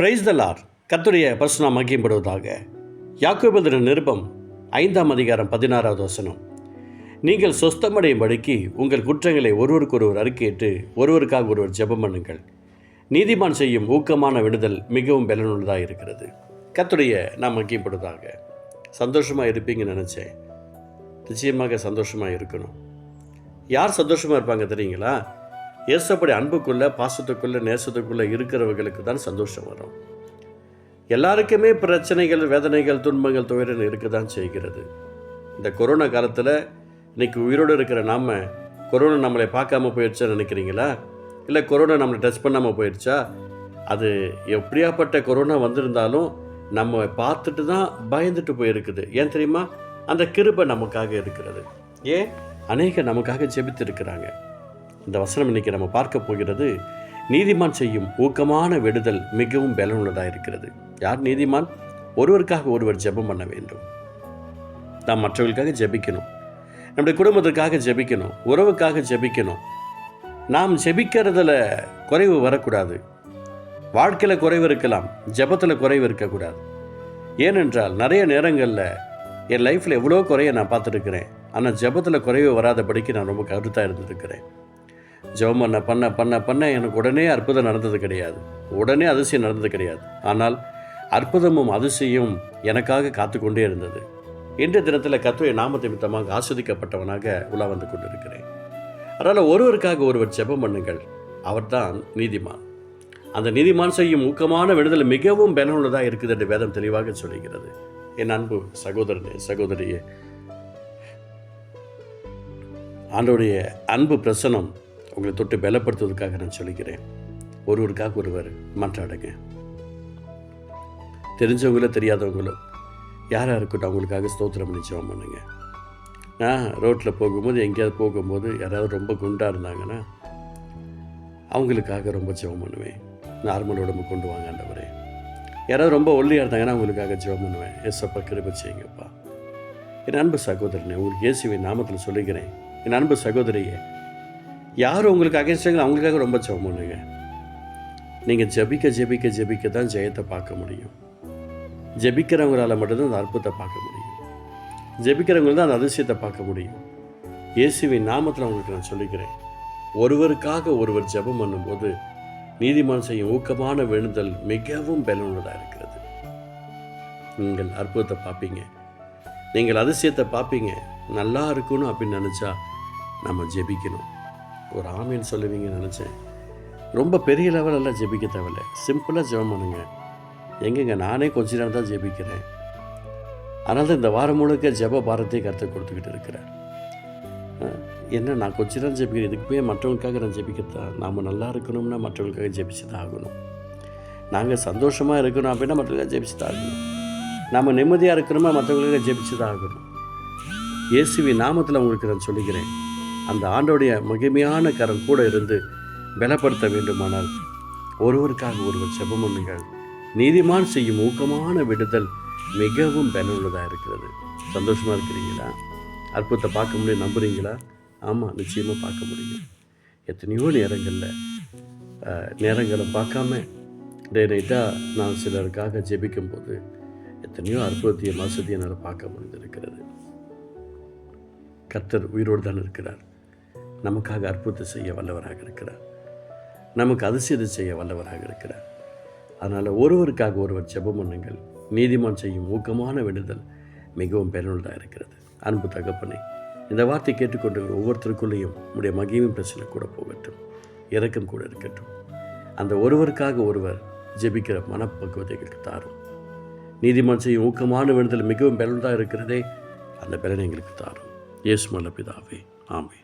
Praise the லார் பர்சனா மகிம்படுவதாக யாக்கோபதின நிருபம் ஐந்தாம் அதிகாரம் பதினாறாவது வசனம். நீங்கள் சொஸ்தமடையும்படிக்கு உங்கள் குற்றங்களை ஒருவருக்கொருவர் அறிக்கையிட்டு ஒருவருக்காக ஒருவர் ஜெபம் பண்ணுங்கள். நீதிமான் செய்யும் ஊக்கமான விடுதல் மிகவும் பலனுள்ளதாக இருக்கிறது. கத்துடைய நாம் மகிம்படுவதாக சந்தோஷமாக இருப்பீங்கன்னு நினச்சேன். நிச்சயமாக சந்தோஷமாக இருக்கணும். யார் சந்தோஷமாக இருப்பாங்க தெரியுங்களா? இயேசப்படி அன்புக்குள்ளே பாசத்துக்குள்ளே நேசத்துக்குள்ளே இருக்கிறவர்களுக்கு தான் சந்தோஷம் வரும். எல்லாருக்குமே பிரச்சனைகள் வேதனைகள் துன்பங்கள் துயரம் இருக்க தான் செய்கிறது. இந்த கொரோனா காலத்தில் இன்னைக்கு உயிரோடு இருக்கிற நாம கொரோனா நம்மளை பார்க்காம போயிடுச்சா நினைக்கிறீங்களா? இல்லை கொரோனா நம்மளை டச் பண்ணாமல் போயிடுச்சா? அது எப்படியாப்பட்ட கொரோனா வந்திருந்தாலும் நம்ம பார்த்துட்டு தான் பயந்துட்டு போயிருக்குது. ஏன் தெரியுமா? அந்த கிருபை நமக்காக இருக்கிறது. ஏன்? அநேக நமக்காக ஜெபித்து இருக்கிறாங்க இந்த வசனம் இன்னைக்கு நம்ம பார்க்க போகிறது நீதிமான் செய்யும் ஊக்கமான விடுதல் மிகவும் பலனுள்ளதாக இருக்கிறது. யார் நீதிமான்? ஒருவருக்காக ஒருவர் ஜெபம் பண்ண வேண்டும். நாம் மற்றவர்களுக்காக ஜெபிக்கணும். நம்முடைய குடும்பத்திற்காக ஜெபிக்கணும். உறவுக்காக ஜெபிக்கணும். நாம் ஜெபிக்கிறதுல குறைவு வரக்கூடாது. வாழ்க்கையில் குறைவு இருக்கலாம். ஜெபத்தில் குறைவு இருக்கக்கூடாது. ஏனென்றால் நிறைய நேரங்களில் என் லைஃப்பில் எவ்வளோ குறைய நான் பார்த்துருக்கிறேன் ஆனால் ஜெபத்தில் குறைவு வராதபடிக்கு நான் ரொம்ப கருத்தாக இருந்திருக்கிறேன் ஜெபம் பண்ண பண்ண பண்ண பண்ண எனக்கு உடனே அற்புதம் நடந்தது கிடையாது. உடனே அதிசயம் நடந்தது கிடையாது. ஆனால் அற்புதமும் அதிசயம் எனக்காக காத்து கொண்டே இருந்தது. இன்றைய தினத்தில் கத்துவை நாம நிமித்தமாக ஆஸ்வதிக்கப்பட்டவனாக உலா வந்து கொண்டிருக்கிறேன். அதனால் ஒருவருக்காக ஒருவர் ஜெபம் பண்ணுங்கள். அவர்தான் நீதிமான். அந்த நீதிமான் செய்யும் ஊக்கமான விடுதலை மிகவும் பலனுள்ளதாக இருக்குது என்று வேதம் தெளிவாக சொல்லுகிறது. என் அன்பு சகோதரனே சகோதரியே ஆண்டோடைய அன்பு பிரசனம் உங்களை தொட்டு பலப்படுத்துவதற்காக நான் சொல்லிக்கிறேன். ஒருவருக்காக ஒருவர் மன்றாடுங்க. தெரிஞ்சவங்களோ தெரியாதவங்களோ யாராக இருக்கட்டும் அவங்களுக்காக ஸ்தோத்திரம் பண்ணி ஜெபம் பண்ணுங்க. நான் ரோட்டில் போகும்போது எங்கேயாவது போகும்போது யாராவது ரொம்ப குண்டாக இருந்தாங்கன்னா அவங்களுக்காக ரொம்ப ஜெபம் பண்ணுவேன். நார்மல் உடம்பு கொண்டு வாங்க ஆண்டவரே. யாராவது ரொம்ப ஒல்லியாக இருந்தாங்கன்னா அவங்களுக்காக ஜெபம் பண்ணுவேன். ஏசப்பா கிருப செய்யுங்கப்பா. என் அன்பு சகோதரனே உங்களுக்கு இயேசுவின் நாமத்தில் சொல்லிக்கிறேன் என் அன்பு சகோதரியே யார் உங்களுக்கு அகேன்ஸ்டாங்களோ அவங்களுக்காக ரொம்ப ஜெபம் பண்ணுங்க. நீங்கள் ஜெபிக்க ஜெபிக்க ஜெபிக்க தான் ஜெயத்தை பார்க்க முடியும். ஜெபிக்கிறவங்களால மட்டும்தான் அந்த அற்புதத்தை பார்க்க முடியும். ஜெபிக்கிறவங்க தான் அந்த அதிசயத்தை பார்க்க முடியும். இயேசுவின் நாமத்தில் உங்களுக்கு நான் சொல்லிக்கிறேன். ஒருவருக்காக ஒருவர் ஜெபம் பண்ணும்போது நீதிமான் செய்யும் ஊக்கமான வேண்டுதல் மிகவும் பலனுள்ளதாக இருக்கிறது. நீங்கள் அற்புதத்தை பார்ப்பீங்க. நீங்கள் அதிசயத்தை பார்ப்பீங்க. நல்லா இருக்கணும் அப்படின்னு நினச்சா நம்ம ஜெபிக்கணும். ஒரு ஆமீன் சொல்லுவீங்கன்னு நினச்சேன். ரொம்ப பெரிய லெவலெல்லாம் ஜெபிக்க தேவையில்ல. சிம்பிளாக ஜெபம் பண்ணுங்க. எங்கெங்க நானே கொஞ்ச நேரம் தான் ஜெபிக்கிறேன். அதனால தான் இந்த வாரம் முழுக்க ஜெப பாரத்தை கருத்தை கொடுத்துக்கிட்டு இருக்கிறேன் என்ன நான் கொஞ்ச நேரம் ஜெபிக்கிறேன். இதுக்கு போய் மற்றவங்களுக்காக நான் ஜெபிக்கிறதா? நாம் நல்லா இருக்கணும்னா மற்றவங்களுக்காக ஜெபிச்சு தான் ஆகணும். நாங்கள் சந்தோஷமாக இருக்கணும் அப்படின்னா மற்றவங்களுக்காக ஜெபிச்சு தான் ஆகணும். நாம் நிம்மதியாக இருக்கணுமா மற்றவங்களுக்காக ஜெபிச்சு தான் ஆகணும். இயேசுவி நாமத்தில் உங்களுக்கு நான் சொல்லிக்கிறேன் அந்த ஆண்டோடைய மகிமையான கரம் கூட இருந்து பலப்படுத்த வேண்டுமானால் ஒருவருக்காக ஒருவர் ஜெபம் நீதிமான் செய்யும் ஊக்கமான விடுதல் மிகவும் பலனுள்ளதாக இருக்கிறது. சந்தோஷமாக இருக்கிறீங்களா? அற்புதத்தை பார்க்க முடியும் நம்புகிறீங்களா ஆமாம் நிச்சயமாக பார்க்க முடியும். எத்தனையோ நேரங்களில் நேரங்களை பார்க்காம டே நைட்டாக நான் சிலருக்காக ஜெபிக்கும் போது எத்தனையோ அற்புதத்தையும் வசதியை என்னால் பார்க்க முடிந்திருக்கிறது. கர்த்தர் உயிரோடு தான் இருக்கிறார். நமக்காக அற்புதத்தை செய்ய வல்லவராக இருக்கிறார். நமக்கு அதிசயத்தை செய்ய வல்லவராக இருக்கிறார். அதனால் ஒருவருக்காக ஒருவர் ஜெபம் பண்ணுங்கள். நீதிமான் செய்யும் ஊக்கமான விடுதல் மிகவும் பயனுள்ளதாக இருக்கிறது. அன்பு தகப்பனை இந்த வார்த்தை கேட்டுக்கொண்டு ஒவ்வொருத்தருக்குள்ளேயும் உடைய மகிமையும் பிரச்சனை கூட போகட்டும். இறக்கம் கூட இருக்கட்டும். அந்த ஒருவருக்காக ஒருவர் ஜெபிக்கிற மனப்பக்குவத்தைகளுக்கு தாரும். நீதிமான் செய்யும் ஊக்கமான விடுதல் மிகவும் பலனுள்ளதாக இருக்கிறதே அந்த பலனை எங்களுக்கு தாரும். இயேசு மல்ல பிதாவே ஆமே